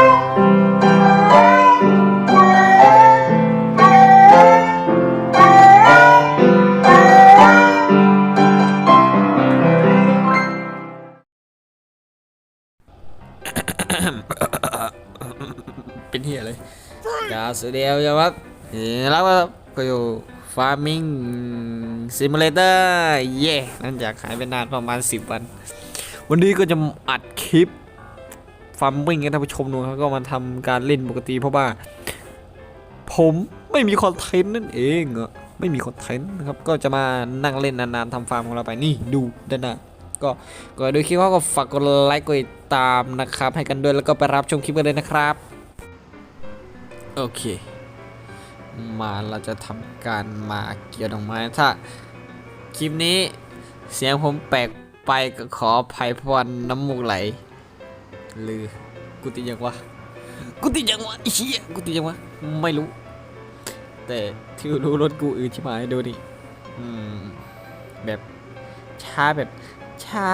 เป็นเฮียเลยกาสุดเดียวครับแล้วก็อยู่ Farming Simulator เย่นั่นจากหายไปนานประมาณ 10 วัน วันนี้ก็จะอัดคลิป Farming ให้ท่านผู้ชมดูครับก็มาทำการเล่นปกติเพราะว่า ผมไม่มีคอนเทนต์นั่นเองอะไม่มีคอนเทนต์นะครับก็จะมานั่งเล่นนานๆทำฟาร์มของเราไปนี่ดูด้านหน้าก็ก็ดูคลิปก็ฝากกดไลค์กดติดตามนะครับ ให้กันด้วยแล้วก็ไปรับชมคลิปกันเลยนะครับโอเค มาเราจะทำการมาเกี่ยวดอกไม้ถ้าคลิปนี้เสียงผมแปลกไปก็ขออภัยพรน้ำมูกไหล หรือกูติดยังวะกูติดยังวะไอ้เหี้ยกูติดยังวะไม่รู้ แต่ที่รู้รถกูอื่นใช่ไหมดูดิอืมแบบช้าแบบช้า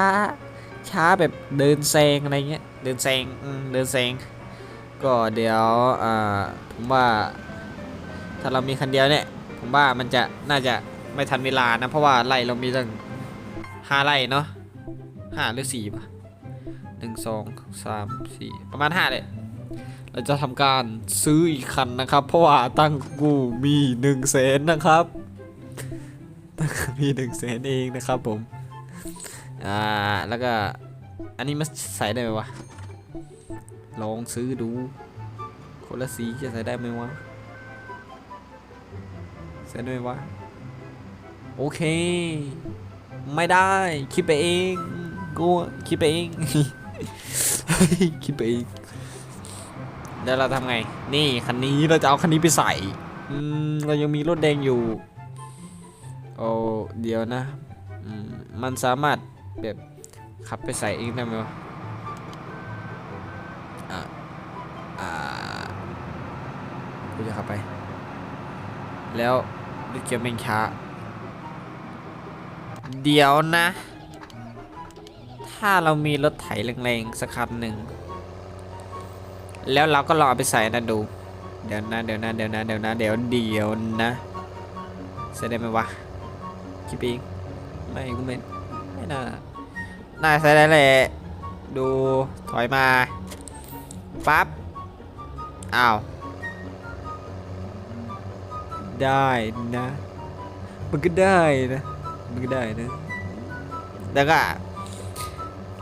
ช้าแบบเดินแซงอะไรเงี้ยเดินแซงเดินแซงก็เดี๋ยวอ่าผมว่า ถ้าเรามีคันเดียวเนี่ยผมว่ามันจะน่าจะไม่ทันเวลานะ เพราะว่าไล่เรามีตั้งห้าไล่เนาะห้าหรือสี่ปะ หนึ่งสองสามสี่ประมาณห้าเลยเราจะทำการซื้ออีกคันนะครับ เพราะว่าตั้งกูมีหนึ่งแสนนะครับตั้งมีหนึ่งแสนเองนะครับผมอ่าแล้วก็อันนี้มันใส่ได้ไหมวะลองซื้อดูคนละสีจะใส่ได้ไหมวะใส่ได้ไหมวะโอเค ไม่ได้ คิดไปเองกูคิดไปเอง คิดไปเองแล้วเราทำไง นี่คันนี้เราจะเอาคันนี้ไปใส่เรายังมีรถแดงอยู่โอ้เดี๋ยวนะมมันสามารถแบบขับไปใส่เองได้ไหมวะอ่าอ่ากูจะขับไป แล้วรถเกียร์แม่งช้า เดี๋ยวนะ ถ้าเรามีรถไถแรงๆสักคันหนึ่ง แล้วเราก็ลองเอาไปใส่นะดู เดี๋ยวนะเดี๋ยวนะเดี๋ยวนะเดี๋ยวนะเดี๋ยวเดี๋ยวนะใส่ได้ไหมวะคิดเองไม่กูไม่ไม่น่าน่าใส่ได้แหละดูถอยมาปั๊บอ้าวได้นะมันก็ได้นะมันก็ได้นะแล้วก็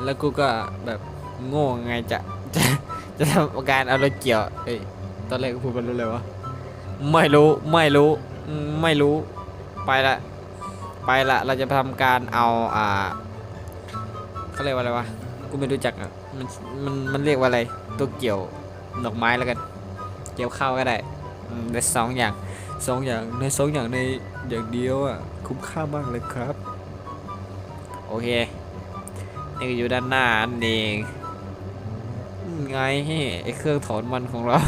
แล้วกูก็แบบโง่ไงจะจะจะทำการเอารถเกี่ยวเอ้ยตอนแรกกูพูดมันรู้เลยวะไม่รู้ไม่รู้ไม่รู้ไปละไปละเราจะทำการเอาอ่าเขาเรียกว่าอะไรวะกูไม่รู้จักอะมันมันมันเรียกว่าอะไรตัวเกี่ยวดอกไม้แล้วกัน เกี่ยวข้าวก็ได้ได้สองอย่างสองอย่างในสองอย่างในอย่างเดียวอะคุ้มค่ามากเลยครับ โอเค นี่อยู่ด้านหน้านั่นเองไงไอ้เครื่องถอนมันของเรา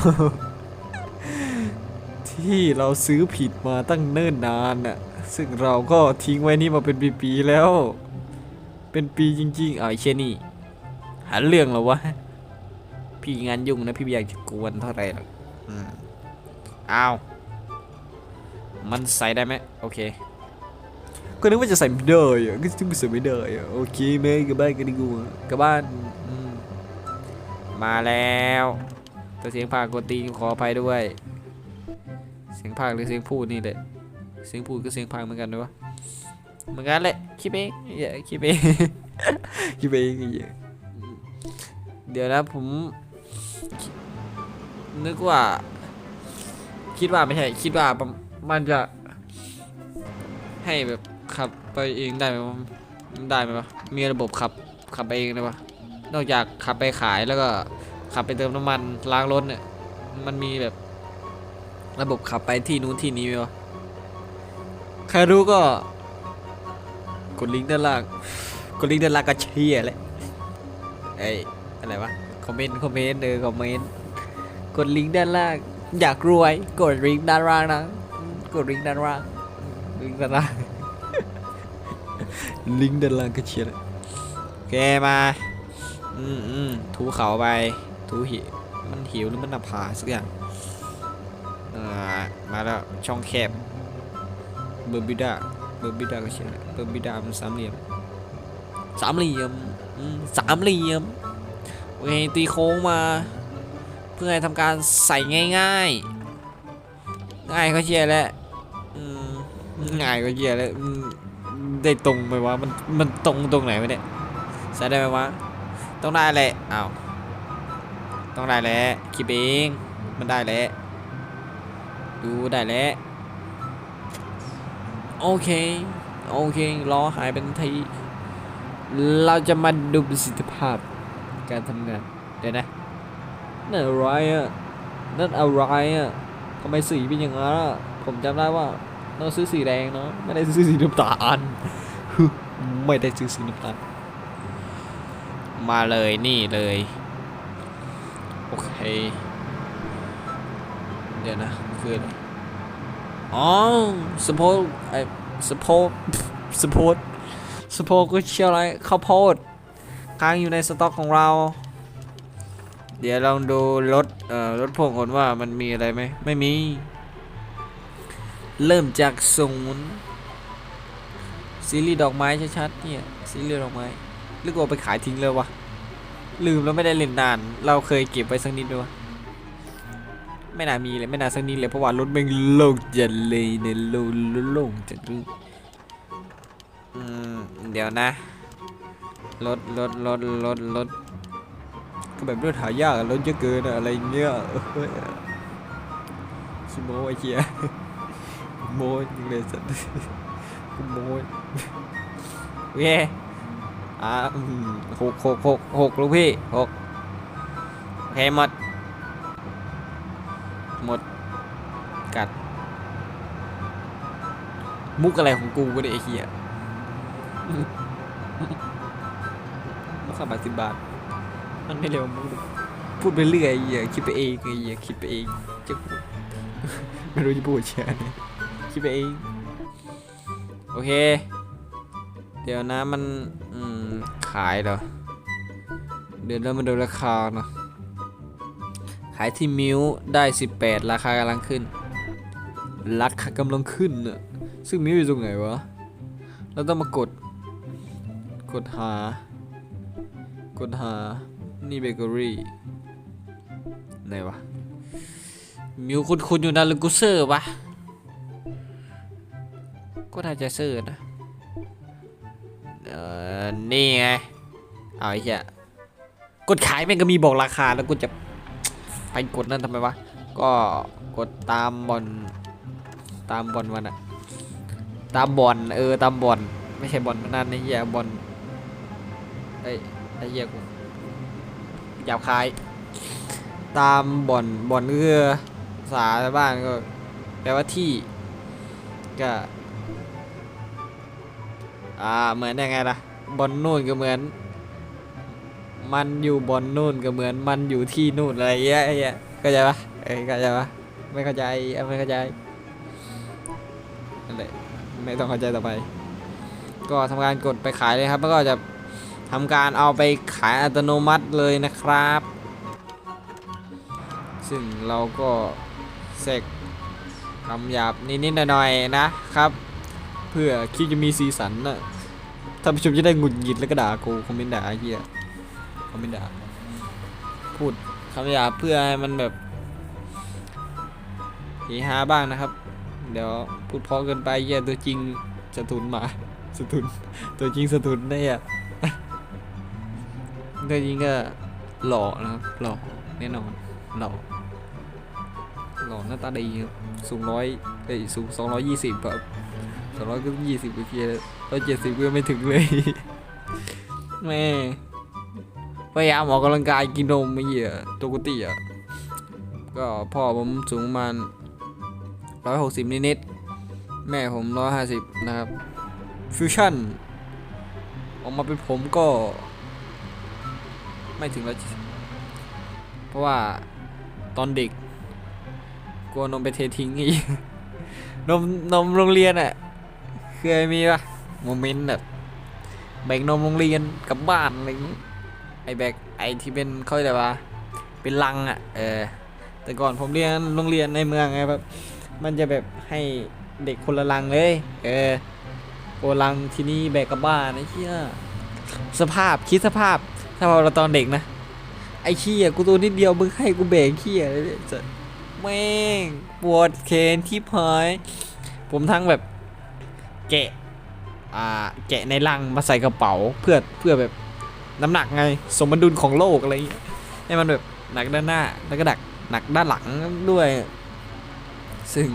ที่เราซื้อผิดมาตั้งเนิ่นนานน่ะซึ่งเราก็ทิ้งไว้นี่มาเป็นปีๆแล้ว เป็นปีจริงๆอ่าวไอ้เชนี่หาเรื่องเหรอวะพี่งานยุ่งนะพี่อยากจะกวนเท่าไหร่หรอกอ้าวมันใส่ได้ไหมโอเค ก็นึกว่าจะใส่ไม่ได้อะก็ถึงไม่ใส่ไม่ได้อะโอเคไหมกลับบ้านกันดีกว่ากลับบ้านอืมมาแล้วแต่เสียงภาคกวนตีนขออภัยด้วย เสียงภาคหรือเสียงพูดนี่แหละเสียงพูดก็เสียงภาคเหมือนกันด้วยวะเหมือนกันแหละคิดเองอย่าคิดเองคิดเองอย่าเดี๋ยวนะผมนึกว่า คิดว่าไม่ใช่ คิดว่ามันจะให้แบบ ขับไปเองได้ไหมวะได้ไหมวะมีระบบขับขับไปเองได้ปะนอกจากขับไปขายแล้วก็ขับไปเติมน้ำมันล้างรถเนี่ยมันมีแบบ ระบบขับไปที่นู้นที่นี้ไหมวะใครรู้ก็กดลิงก์ด้านล่างกดลิงก์ด้านล่างก็เชียร์เลยเอ้อะไรวะคอมเมนต์คอมเมนต์เออคอมเมนต์กดลิงก์ด้านล่างอยากรวยกดลิงก์ด้านล่างนะกดลิงก์ด้านล่างลิงก์ด้านล่าง ลิงก์ด้านล่างก็เชียร์เลยโอเคมาอืมอืมถูเขาไปถูหิมันหิวหรือมันหน้าผาสักอย่างเอ่อมาแล้วช่องแคบเบอร์บิดาเบอร์บิดาก็ใช่แหละเบอร์บิดามันสามเหลี่ยมสามเหลี่ยมอืมสามเหลี่ยมโอเคตีโค้งมา เพื่อให้ทำการใส่ง่าย ๆ ง่ายก็เชียร์แล้วอืมง่ายก็เชียร์แล้ว ได้ตรงไหมวะมันมันตรงตรงไหนวะเนี่ยใส่ได้ไหมวะต้องได้แหละอ้าวต้องได้แหละคิดเองมันได้แหละดูได้แหละโอเคโอเครอหายเป็นทีเราจะมาดูประสิทธิภาพการทำงานเดี๋ยวนะนั่นอะไรอะนั่นอะไรอะทำไมสีเป็นอย่างนั้นอะผมจำได้ว่าเราซื้อสีแดงเนาะไม่ได้ซื้อสีน้ำตาล ไม่ได้ซื้อสีน้ำตาลมาเลยนี่เลย โอเค เดี๋ยวนะคืออะไรอ๋อสปอร์ไอสปอร์สปอร์สปอร์ก็เชียวอะไรข้าวโพดค้างอยู่ในสต็อกของเรา เดี๋ยวลองดูรถเอ่อรถพ่วงก่อนว่ามันมีอะไรไหมไม่มี เริ่มจากศูนย์ ซีรีส์ดอกไม้ชัดๆเนี่ยซีรีส์ดอกไม้หรือกูเอาไปขายทิ้งเลยวะลืมแล้วไม่ได้เล่นนาน เราเคยเก็บไว้สักนิดด้วยไม่น่ามีเลยไม่น่าสักนิดเลยเพราะว่ารถแม่งโล่งจัดเลยเนี่ยโล่งโล่งจัดเลยอืมเดี๋ยวนะรถรถรถรถรถก็แบบรถหายากรถเยอะเกินอะไรเงี้ยเฮ้ยชิโมไอ้เหี้ยโมจริงเลยสัตว์โม โอเคอะหกหกหกหกลูกพี่หกโอเคหมด หมด กัด มุกอะไรของกูวะเนี่ยไอ้เหี้ยมาขับบาทสิบบาท มันไม่เร็วมึงพูดไปเรื่อยอย่าคิดไปเองไอ้อย่าคิดไปเองจะพูดไม่รู้จะพูดเชียร์เนี่ยคิดไปเอง โอเค เดี๋ยวนะมันอืมขายเหรอ เดี๋ยวเรามาดูราคาเนาะขายที่มิวได้ 18 ราคากำลังขึ้น ราคากำลังขึ้นเน่ะซึ่งมิวอยู่ตรงไหนวะ เราต้องมากด กดหา กดหา นี่เบเกอรี่ไหนวะ มิวคุณคุณอยู่นะหรือกูเซอร์วะ ก็น่าจะเซอร์นะ เออนี่ไง เอาไอ้เหี้ยกดขายแม่งก็มีบอกราคาแล้วกูจะไปกดนั่นทำไมวะ ก็กดตามบอลตามบอลมันอะตามบอลเออตามบอลไม่ใช่บอลนั่นไอ้เหี้ยบอลเอ้ไอ้เหี้ยกูหยาบคาย ตามบ่อนบ่อนก็คือภาษาบ้านก็แปลว่าที่ก็ อ่าเหมือนยังไงล่ะบอนนู่นก็เหมือน มันอยู่บอนนู่นก็เหมือนมันอยู่ที่นู่นอะไรเงี้ยไอ้เงี้ยเข้าใจปะเอ้ยเข้าใจปะไม่เข้าใจไม่เข้าใจนั่นแหละไม่ต้องเข้าใจต่อไป ก็ทำการกดไปขายเลยครับแล้วก็จะทำการเอาไปขายอัตโนมัติเลยนะครับ ซึ่งเราก็เสกคำหยาบนิดๆหน่อยๆนะครับ พื่อคลิปจะมีสีสันน่ะท่านผู้ชมจะได้หงุดหงิดแล้วก็ด่ากูคอมเมนต์ด่าไอ้เหี้ยคอมเมนต์ด่าพูดคำหยาบเพื่อให้มันแบบเฮฮาบ้างนะครับ เดี๋ยวพูดเพอเกินไปเหี้ยตัวจริงสะทุนหมาสะทุนตัวจริงสะทุนได้อะก็จริงก็หล่อนะครับหล่อแน่นอนหล่อหล่อหน้าตาดีครับสูงร้อยเอ้ยสูงสองร้อยยี่สิบแบบ สองร้อยก็ยี่สิบโอเคร้อยเจ็ดสิบก็ไม่ถึงเลยแม่พยายามออกกำลังกายกินนมไม่เหี้ยตัวกุฏิอะก็พ่อผมสูงประมาณร้อยหกสิบนิดๆแม่ผมร้อยห้าสิบนะครับฟิวชั่นออกมาเป็นผมก็ ไม่ถึงร้อยเพราะว่าตอนเด็ก กลัวนมไปเททิ้งอีกนมนมโรงเรียนอะ่ะ เคยมีปะโมเมนต์แบบแบกนมโรงเรียนกลับบ้านอะไรอย่างงี้ไอแบกไอที่เป็นเขาเรียกว่าเป็นลังอะ่ะเออแต่ก่อนผมเรียนโรงเรียนในเมืองไงแบบมันจะแบบให้เด็กคนละลังเลย เออโอลังที่นี่แบกกลับบ้านไอ้เชี่ยสภาพคิดสภาพ ถ้าเราตอนเด็กนะ ไอ้เชี่ยกูตัวนิดเดียวมึงให้กูแบกเชี่ยเลยจะแม่งปวดเคนที่พายผมทั้งแบบ แกะอ่าแกะในลังมาใส่กระเป๋าเพื่อเพื่อแบบน้ำหนักไงสมดุลของโลกอะไรอย่างเงี้ยให้มันแบบหนักด้านหน้าแล้วก็หนักหนักด้านหลังด้วย ซึ่ง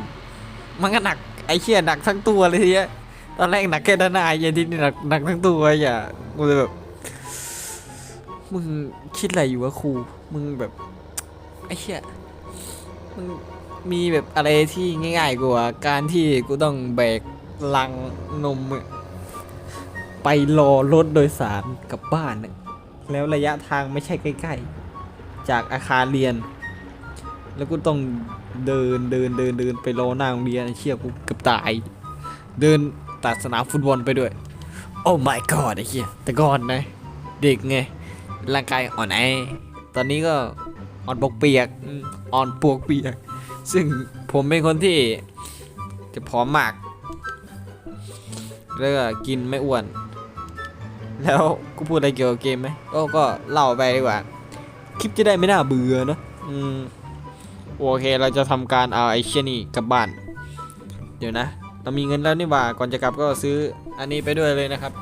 มันก็หนักไอ้เชี่ยหนักทั้งตัวเลยทีเนี้ยตอนแรกหนักแค่ด้านหน้าไอ้เหี้ยที่นี่หนักหนักทั้งตัวอย่ากูเลยแบบมึงคิดอะไรอยู่วะครูมึงแบบไอ้เชี่ยมึงมีแบบอะไรที่ง่ายๆกว่าการที่กูต้องแบก ลังนมอะไปรอรถโดยสารกลับบ้าน แล้วระยะทางไม่ใช่ใกล้ ๆ จากอาคารเรียน แล้วกูต้องเดินเดินเดินเดินไปรอหน้าโรงเรียนเชี่ยกูเกือบตาย เดินตัดสนามฟุตบอลไปด้วย โอ้ my god ไอ้เหี้ยแต่ก่อนนะ เด็กไง ร่างกายอ่อนแอตอนนี้ก็อ่อนปวกเปียกอืมอ่อนปวกเปียก ซึ่งผมเป็นคนที่จะผอมมาก แล้วก็กินไม่อ้วน แล้วกูพูดอะไรเกี่ยวกับเกมไหมก็ก็เล่าไปดีกว่า คลิปจะได้ไม่น่าเบื่อเนะอืมโอเคเราจะทำการเอาไอเชี่ยนี่กลับบ้าน เดี๋ยวนะ เรามีเงินแล้วนี่ว่าก่อนจะกลับก็ซื้ออันนี้ไปด้วยเลยนะครับ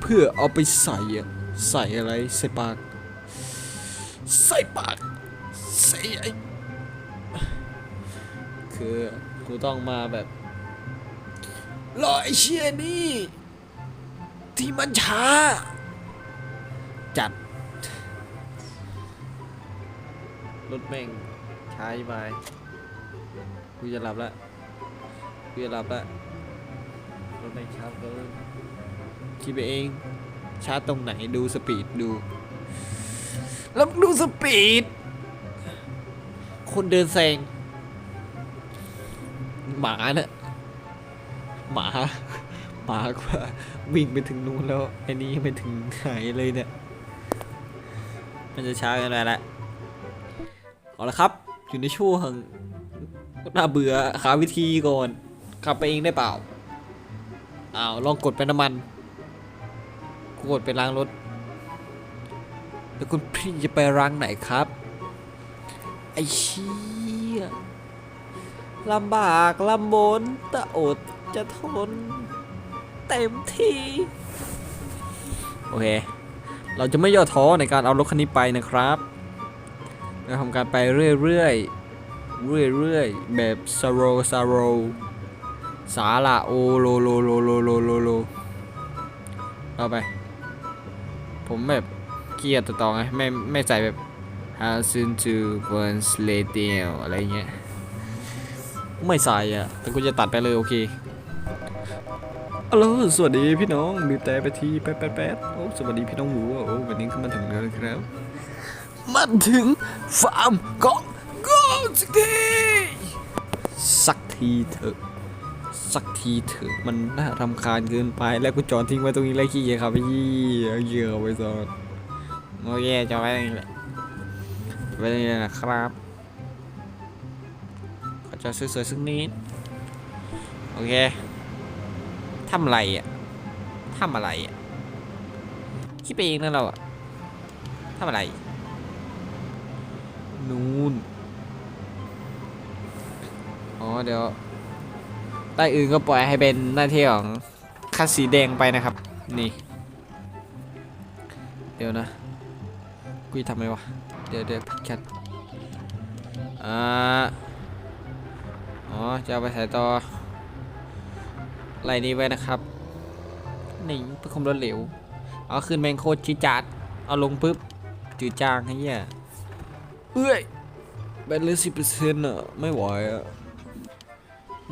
เพื่อเอาไปใส่ใส่อะไรใส่ปาก ใส่ปากใส่ไอคือกูต้องมาแบบ รอไอเชี่ยนี่ ที่มันช้า จัด รถแม่งช้าไปกูจะหลับละกูจะหลับละรถแม่งช้าเกินคิดไปเอง ช้าตรงไหนดูสปีดดู แล้วดูสปีด คนเดินแซงหมาเนี่ย หมาหมากว่าวิ่งไปถึงนู้นแล้วไอ้นี่ไม่ถึงไหนเลยเนี่ย มันจะช้ากันไปละเอาละครับ อยู่ในช่วงน่าเบื่อหาวิธีก่อนขับไปเองได้เปล่าอ้าวลองกดเป็นน้ำมัน กดไปล้างรถแล้วคุณพี่จะไปล้างไหนครับ ไอ้เชี่ยลำบากลำบนต่อด จะทน เต็มที่ โอเค เราจะไม่ย่อท้อในการเอารถคันนี้ไปนะครับเราทำการไปเรื่อยๆ เรื่อยๆ แบบซาโรซาโรสาละโอโลโลโลโลโลโลโลเอาไป ผมแบบเกียดต่อไงไม่ไม่ใส่แบบ how soon to once later อะไรเงี้ย ไม่ใส่อะ แต่กูจะตัดไปเลยโอเค ฮัลโหลสวัสดีพี่น้องบีบแต่ไปทีแป๊ดแป๊ดแป๊ดโอ้สวัสดีพี่น้องหมูโอ้วันนี้ก็มาถึงแล้วนะครับมันถึงฟาร์มของก็สักทีสักทีเถอะสักทีเถอะมันน่ารำคาญเกินไปแล้วกูจอดทิ้งไว้ตรงนี้เลยขี้เกียจครับพี่เหยื่อไว้ซอนโอเคจอดไว้ตรงนี้แหละไว้ตรงนี้นะครับขอจอดสวยๆสักนิดโอเค ทำอะไรอะทำอะไรอะคิดไปเองนะเราอะทำอะไร นู่น อ๋อ เดี๋ยวใต้อื่นก็ปล่อยให้เป็นหน้าที่ของคันสีแดงไปนะครับ นี่ เดี๋ยวนะ กูจะทำไงวะ เดี๋ยวเดี๋ยวพิกัดอ่า อ๋อ จะไปใส่ต่อ ไล่นี้ไว้นะครับ นี่เพื่อความรวดเร็ว เอาขึ้นแมงโคตรชิจัดเอาลงปุ๊บจืดจางไอ้เหี้ยเอ้ยแบตเหลือสิบเปอร์เซ็นต์อะไม่ไหวอะ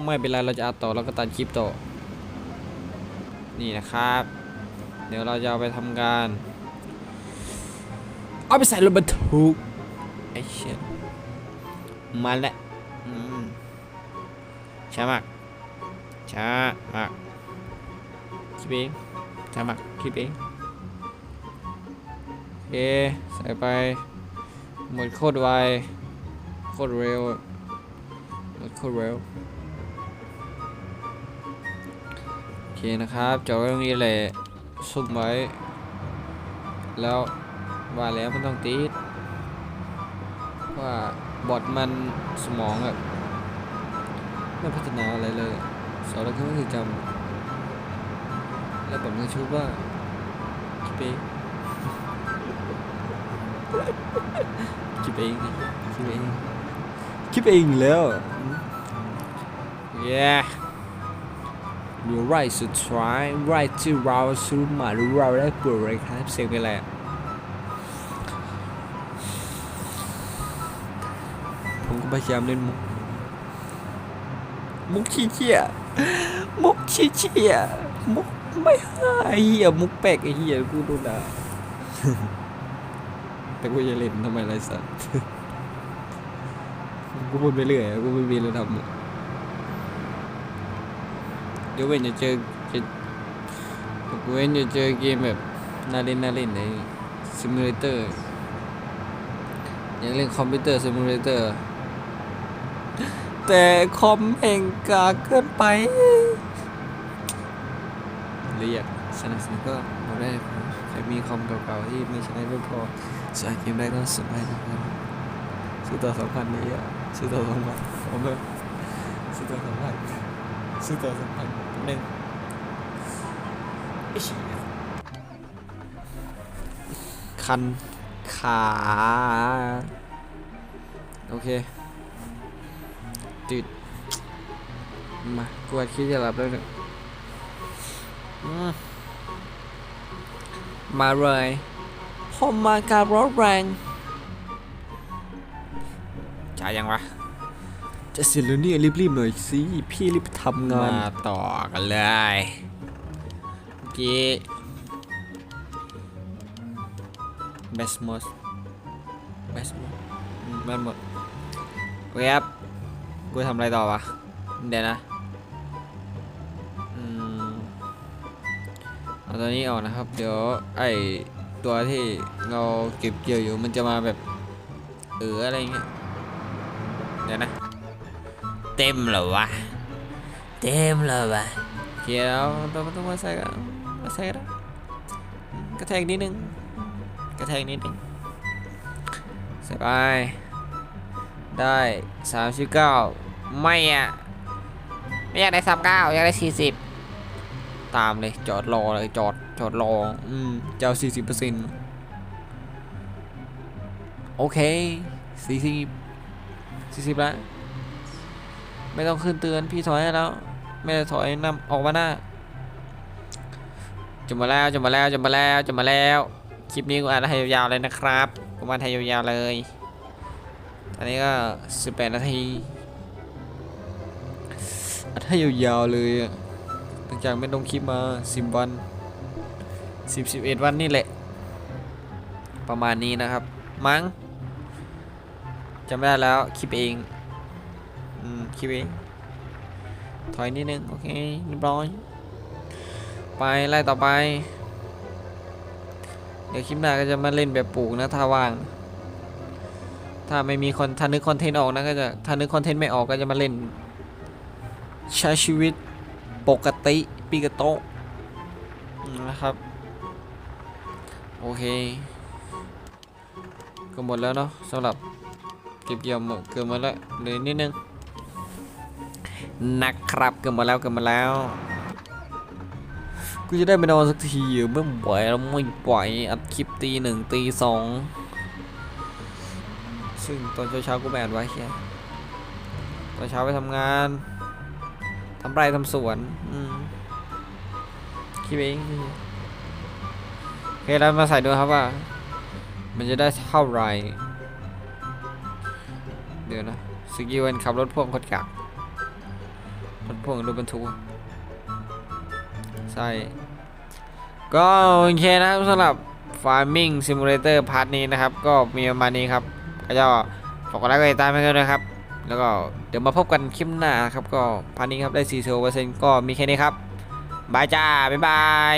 ไม่เป็นไรเราจะอัดต่อแล้วก็ตัดคลิปต่อ นี่นะครับ เดี๋ยวเราจะเอาไปทำการ เอาไปใส่รถบรรทุกไอ้เชี่ยมาแล้วอืมช้ามาก ช้ามากคลิปเองช้ามากคลิปเองโอเคใส่ไปหมดโคตรไวโคตรเร็วหมดโคตรเร็วโอเคนะครับจอดไว้ตรงนี้แหละซุ่มไว้แล้วว่าแล้วมันต้องติดว่าบอดมันสมองแบบไม่พัฒนาอะไรเลย สอนแล้วก็ไม่เคยจำแล้วบอดมันชูว่าคิดเองคิดเองคิดเองคิดเองแล้ว yeah you're right to try right to เราสูมาหรือเราได้ปวดเลยครับเสียงเป็นไรอะผมก็พยายามเล่นมุกมุกขี้เชี่ย มุกขี้เชี่ยมุกไม่หายเหี้ยมุกแปลกไอ้เหี้ยกูโดนด่าแต่กูจะเล่นทำไมไรสัตว์กูพูดไปเรื่อยอะกูไม่มีอะไรทำเดี๋ยวเว้นจะเจอจะกูเว้นจะเจอเกมแบบน่าเล่นน่าเล่นในซิมูเลเตอร์อยากเล่นคอมพิวเตอร์ซิมูเลเตอร์ แต่คอมแห่งกาเกินไปหรือยากสนับสนุนก็บอกได้ใครมีคอมเก่าๆที่ไม่ใช้ไม่พอสายเกมได้ก็สบายทุกคนซื้อต่อสองพันนี่อะซื้อต่อสองพันผมเลยซื้อต่อสองพันซื้อต่อสองพันหนึ่งอ้เหี้ยคันขา โอเค มากวดคิดจะหลับแล้วเนี่ยอืมมาเลยผมมากับรถแรงจ่ายยังวะ จะเสร็จแล้วเนี่ยรีบๆหน่อยสิพี่รีบทำงาน มาต่อกันเลยเมื่อกี้เบสมอสเบสมอสแม่นหมดโอเคครับกูทำอะไรต่อวะ เดี๋ยวนะ ตัวนี้ออกนะครับ เดี๋ยวไอตัวที่เราเก็บเกี่ยวอยู่มันจะมาแบบเอออะไรเงี้ยเดี๋ยวนะ เต็มเหรอวะ เต็มแล้ววะโอเคแล้วต้องต้องมาใส่กันมาใส่กันอืมกระแทกนิดนึงกระแทกนิดนึงใส่ไปได้สามสิบเก้าไม่อะไม่อยากได้สามเก้าอยากได้สี่สิบ ตามเลยจอดรอเลยจอดจอดรออืมจะเอาสี่สิบเปอร์เซ็นต์โอเคสี่สิบสี่สิบแล้วไม่ต้องขึ้นเตือนพี่ถอยแล้ว ไม่ได้ถอยนำออกมาหน้าจะมาแล้วจะมาแล้วจะมาแล้วจะมาแล้ว คลิปนี้กูอ่านให้ยาวๆเลยนะครับกูมาให้ยาวๆเลยตอนนี้ก็18นาทีอัดให้ยาวๆเลยอะังจากไม่ลงคลิปมา10วัน10 11วันนี่แหละ ประมาณนี้นะครับ มั้งจำไม่ได้แล้วคลิปเองอืมคลิปเองถอยนิดนึง โอเคเรียบร้อย ไปไล่ต่อไป เดี๋ยวคลิปหน้าก็จะมาเล่นแบบปลูกนะ ถ้าว่าง ถ้าไม่มีคนถ้านึกคอนเทนต์ออกนะก็จะถ้านึกคอนเทนต์ไม่ออกก็จะมาเล่นใช้ชีวิต ปกติปีกโตนะครับ โอเค ก็หมดแล้วเนาะสำหรับเก็บเกี่ยวหมดเกือบหมดแล้วเหลือนิดนึงนะครับเกือบหมดแล้วเกือบหมดแล้วกูจะได้ไปนอนสักทีอะเมื่อไหร่แล้วไม่ปล่อยอัดคลิปตีหนึ่งตีสองซึ่งตอนเช้าๆกูแบนไว้แค่ตอนเช้าไปทำงาน ทำไรทำสวนคิดเองโอเคแล้วมาใส่ดูครับว่า มันจะได้เท่าไรเดี๋ยวนะสกิลวันขับรถพ่วงคนกักรถพ่วงรถบรรทุกใช่ ก็โอเคนะครับสำหรับ Farming Simulator พาร์ทนี้นะครับ ก็มีประมาณนี้ครับ ก็จะฝากกดไลค์กดติดตามให้ด้วยนะครับ แล้วก็เดี๋ยวมาพบกันคลิปหน้าครับก็พาร์ทนี้ครับได้40%ก็มีแค่นี้ครับบายจ้าบ๊ายบาย